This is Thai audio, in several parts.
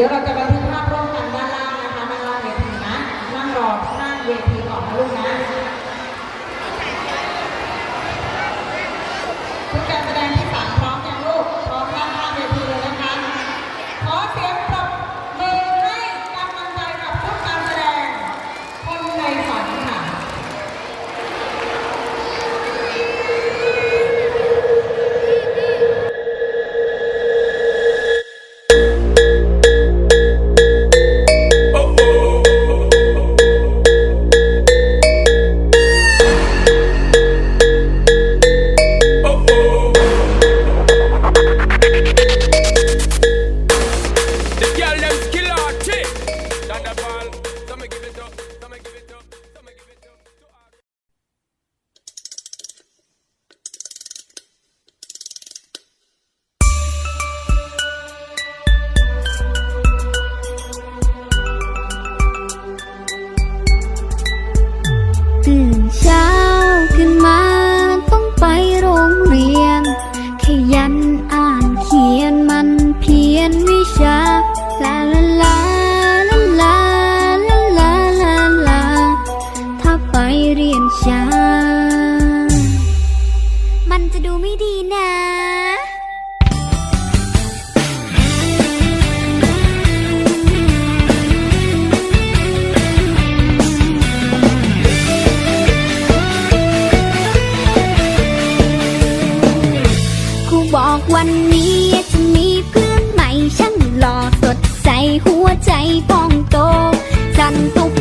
ดี๋ยวเราจะบันทึกภาพร่วมกันด้านล่างนะคะด้านล่างเวทีนะ นั่งรอข้างเวทีก่อนนะลูกนะ วันนี้จะมีเพื่อนใหม่ช่างหล่อสดใสหัวใจพองโต สั่นตุบ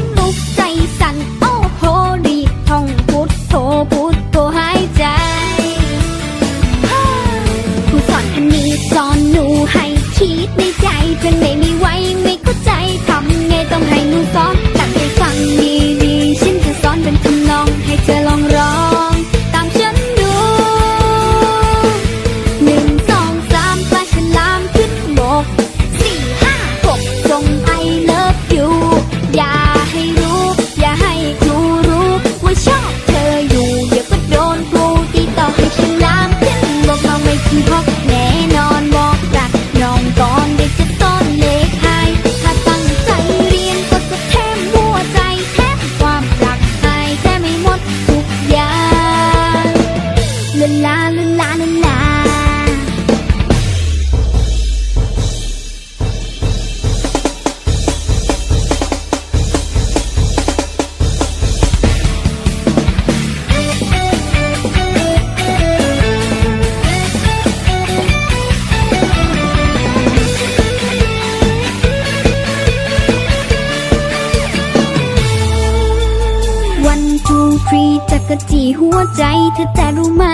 ฟรีจักรจีหัวใจเธอแต่รู้ไหม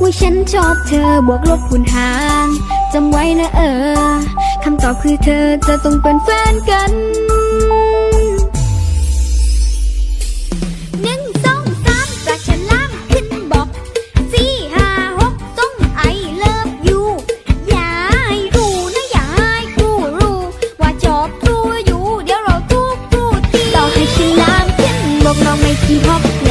ว่าฉันชอบเธอบวกลบคูณหารจำไว้นะเออคำตอบคือเธอจะต้องเป็นแฟนกัน hip hop.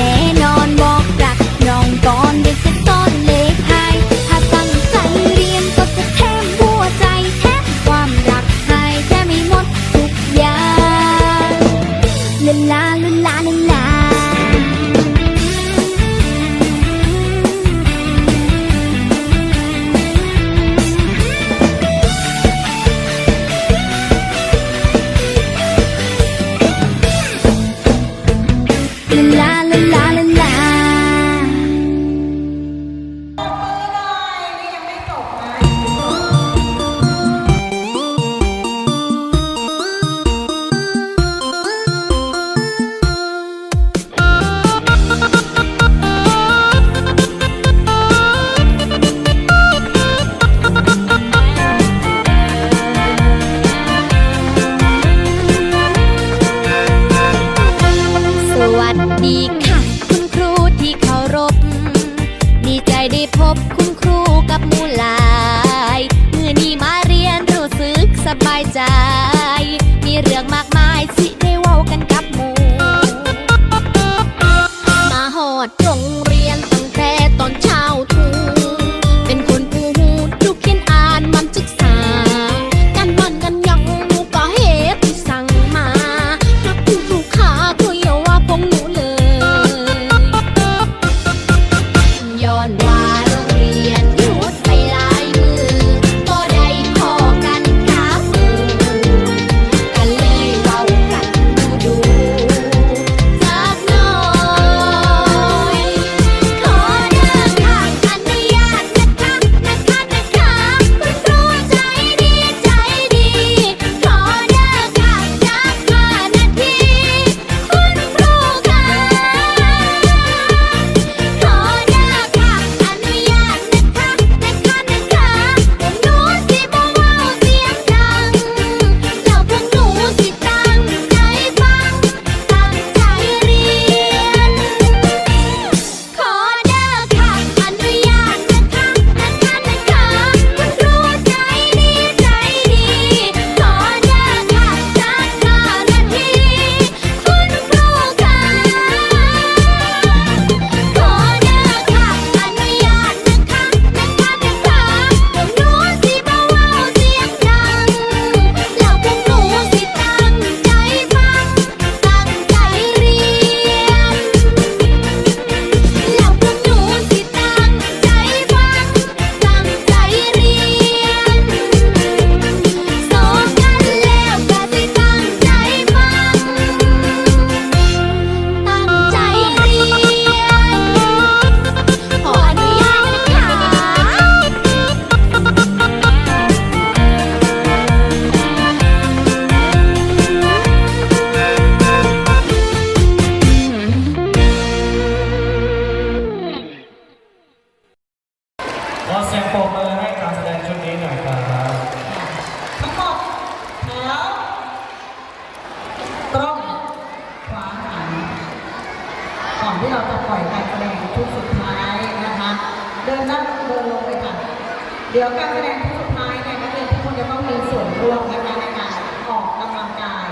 เดี๋ยวการแสดงที่สุดท้ายเนี่ยนักเรียนทุกคนจะต้องมีส่วนร่วมนะคะในการออกกำลังกาย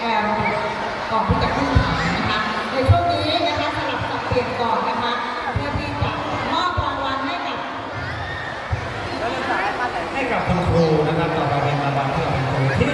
แอลก่อนที่จะขึ้นเขานะคะในช่วงนี้นะคะสลับสับเปลี่ยนก่อนนะคะเพื่อที่จะมอบรางวัลให้กับให้กับคุณครูนะครับต่อไปเป็นรางวัลที่เป็นครูที่